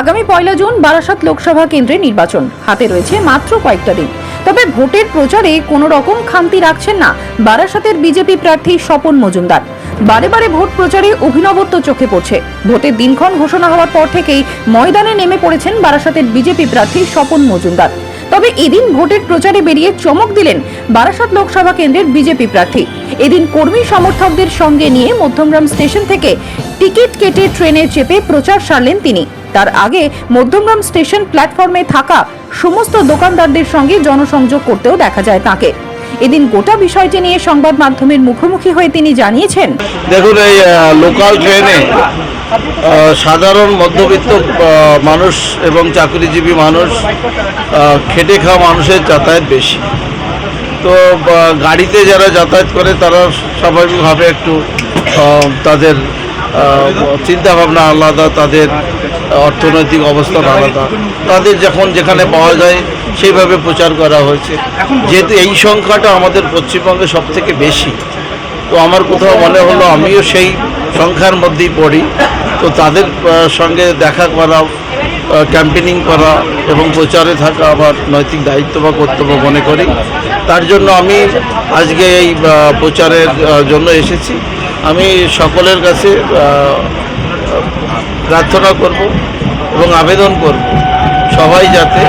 আগামী পয়লা জুন বারাসাত লোকসভা কেন্দ্রে নির্বাচন। হাতে রয়েছে মাত্র কয়েকটা দিন। তবে ভোটের প্রচারে কোনো রকম খামতি রাখছেন না বারাসাতের বিজেপি প্রার্থী স্বপন মজুমদার। বারে বারে ভোট প্রচারে অভিনবত্ব চোখে পড়ছে। ভোটের দিনক্ষণ ঘোষণা হওয়ার পর থেকেই ময়দানে নেমে পড়েছেন বারাসাতের বিজেপি প্রার্থী স্বপন মজুমদার। তবে এদিন ভোটের প্রচারে বেরিয়ে চমক দিলেন বারাসাত লোকসভা কেন্দ্রের বিজেপি প্রার্থী। এদিন কর্মী সমর্থকদের সঙ্গে নিয়ে মধ্যমগ্রাম স্টেশন থেকে টিকিট কেটে ট্রেনে চেপে প্রচার সারলেন তিনি। তার আগে মধ্যমগ্রাম স্টেশন প্ল্যাটফর্মে থাকা সমস্ত দোকানদারদের সঙ্গে জনসংযোগ করতেও দেখা যায় তাকে। এদিন গোটা বিষয়টি নিয়ে সংবাদ মাধ্যমের মুখোমুখি হয়ে তিনি জানিয়েছেন, দেখুন, এই লোকাল ট্রেনে সাধারণ মধ্যবিত্ত মানুষ এবং চাকরিজীবী মানুষ খেটে খাওয়া মানুষের যাতায়াত বেশি। তো গাড়িতে যারা যাতায়াত করে, তারা স্বাভাবিকভাবে একটু তাদের চিন্তাভাবনা আলাদা, তাদের অর্থনৈতিক অবস্থান আলাদা তাদের যখন যেখানে পাওয়া যায়, সেইভাবে প্রচার করা হয়েছে। যেহেতু এই সংখ্যাটা আমাদের পশ্চিমবঙ্গে সব থেকে বেশি, তো আমার কোথাও মনে হলো আমিও সেই সংখ্যার মধ্যেই পড়ি। তো তাদের সঙ্গে দেখা করা ক্যাম্পেনিং করা এবং প্রচারে থাকা আমার নৈতিক দায়িত্ব বা কর্তব্য মনে করি। তার জন্য আমি আজকে এই প্রচারের জন্য এসেছি। আমি সকলের কাছে প্রার্থনা করব এবং আবেদন করব সবাই যাতে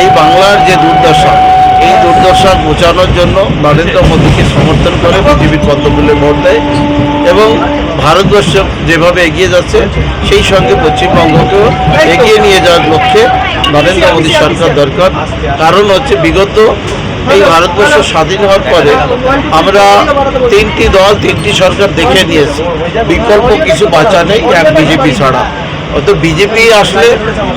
এই বাংলার যে দুর্দশা, এই দুর্দশা বোঝানোর জন্য নরেন্দ্র মোদীকে সমর্থন করে বিজেপির পদ্মফুলে ভোট দেয় এবং ভারতবর্ষ যেভাবে এগিয়ে যাচ্ছে, সেই সঙ্গে পশ্চিমবঙ্গকেও এগিয়ে নিয়ে যাওয়ার লক্ষ্যে নরেন্দ্র মোদী সরকার দরকার। কারণ হচ্ছে বিগত এই ভারতবর্ষ স্বাধীন হওয়ার পরে আমরা তিনটি দল, তিনটি সরকার দেখে নিয়েছি। বিকল্প কিছু বাঁচা নেই, এক বিজেপি ছাড়া। অত বিজেপি আসলে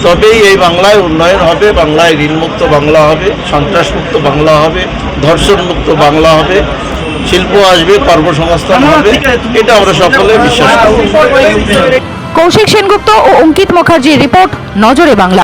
তবেই এই বাংলায় উন্নয়ন হবে, বাংলায় ঋণমুক্ত বাংলা হবে, সন্ত্রাসমুক্ত বাংলা হবে, ধর্ষণমুক্ত বাংলা হবে, শিল্প আসবে, কর্মসংস্থান হবে, এটা আমরা সকলে বিশ্বাস করি। কৌশিক সেনগুপ্ত ও অঙ্কিত মুখার্জির রিপোর্ট, নজরে বাংলা।